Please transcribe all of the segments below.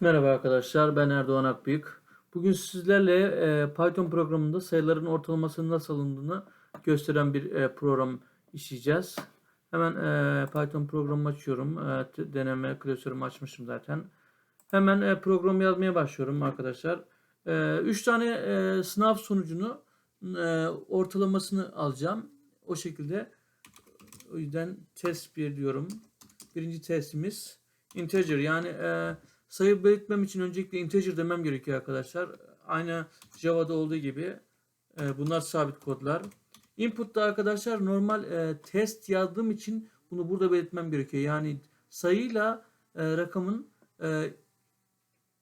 Merhaba arkadaşlar, ben Erdoğan Akbıyık. Bugün sizlerle e, Python programında sayıların ortalamasının nasıl alındığını gösteren bir e, program işleyeceğiz. Hemen e, Python programı açıyorum. E, deneme klasörümü açmışım zaten. Hemen e, programı yazmaya başlıyorum arkadaşlar. 3 tane e, sınav sonucunu e, ortalamasını alacağım. O şekilde o yüzden test 1 diyorum. Birinci testimiz integer yani e, sayı belirtmem için öncelikle integer demem gerekiyor arkadaşlar. Aynı Java'da olduğu gibi e, bunlar sabit kodlar. Input'ta arkadaşlar normal e, test yazdığım için bunu burada belirtmem gerekiyor. Yani sayıyla e, rakamın e,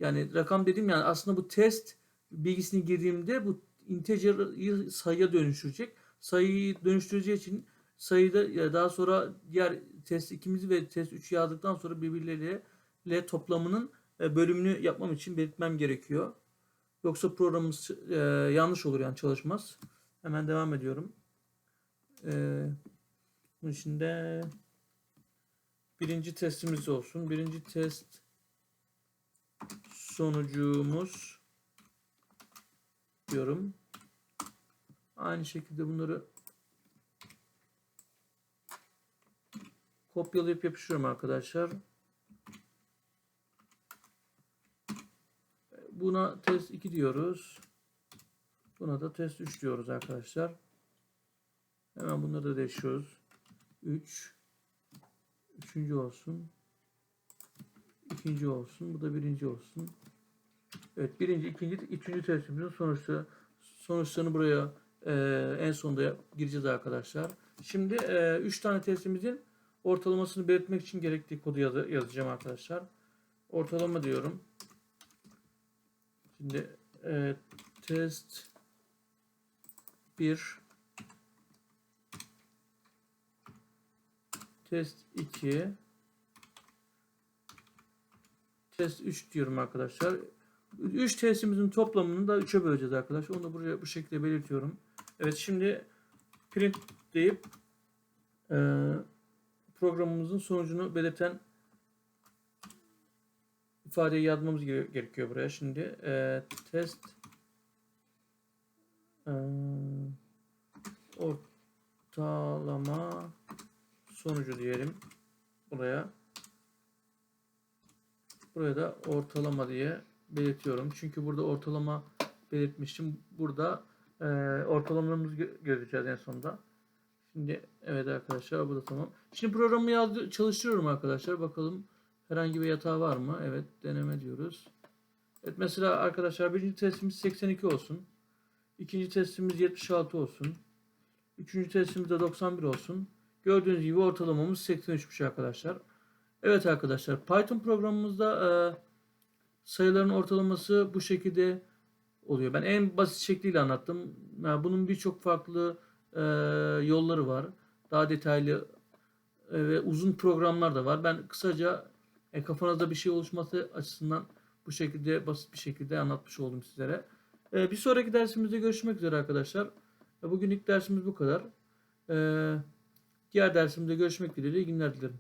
yani rakam dediğim yani aslında bu test bilgisini girdiğimde bu integer'ı sayıya dönüştürecek. Sayıyı dönüştüreceği için sayıda ya daha sonra diğer test 2'mizi ve test 3'ü yazdıktan sonra birbirleriyle toplamının e, bölümünü yapmam için belirtmem gerekiyor. Yoksa programımız e, yanlış olur yani çalışmaz. Hemen devam ediyorum. E, bunun içinde birinci testimiz olsun. Birinci test sonucumuz diyorum. Aynı şekilde bunları kopyalayıp yapıştırıyorum arkadaşlar. Buna test 2 diyoruz. Buna da test 3 diyoruz arkadaşlar. Hemen bunları da değişiyoruz. 3 Üçüncü olsun. ikinci olsun. Bu da birinci olsun. Evet birinci, ikinci, üçüncü testimizin sonuçta sonuçlarını buraya e, en sonunda yap- gireceğiz arkadaşlar. Şimdi e, üç tane testimizin ortalamasını belirtmek için gerektiği kodu yazı- yazacağım arkadaşlar. Ortalama diyorum. Şimdi e, test 1 test 2 test 3 diyorum arkadaşlar. 3 testimizin toplamını da 3'e böleceğiz arkadaşlar. Onu da buraya bu şekilde belirtiyorum. Evet şimdi print deyip e, programımızın sonucunu belirten ifadeyi yazmamız gere- gerekiyor buraya. Şimdi e, test e, ortalama sonucu diyelim buraya. Buraya da ortalama diye belirtiyorum. Çünkü burada ortalama belirtmiştim. Burada e, ortalamamızı gö- göreceğiz en sonunda. Şimdi evet arkadaşlar bu da tamam. Şimdi programı yazdı, çalıştırıyorum arkadaşlar. Bakalım herhangi bir hata var mı? Evet deneme diyoruz. Evet mesela arkadaşlar birinci testimiz 82 olsun. İkinci testimiz 76 olsun. Üçüncü testimiz de 91 olsun. Gördüğünüz gibi ortalamamız 83'müş arkadaşlar. Evet arkadaşlar Python programımızda e, sayıların ortalaması bu şekilde oluyor. Ben en basit şekliyle anlattım. Yani bunun birçok farklı e, yolları var. Daha detaylı e, ve uzun programlar da var. Ben kısaca e, kafanızda bir şey oluşması açısından bu şekilde basit bir şekilde anlatmış oldum sizlere. E, bir sonraki dersimizde görüşmek üzere arkadaşlar. E, bugünlük dersimiz bu kadar. E, diğer dersimizde görüşmek dileğiyle iyi günler dilerim.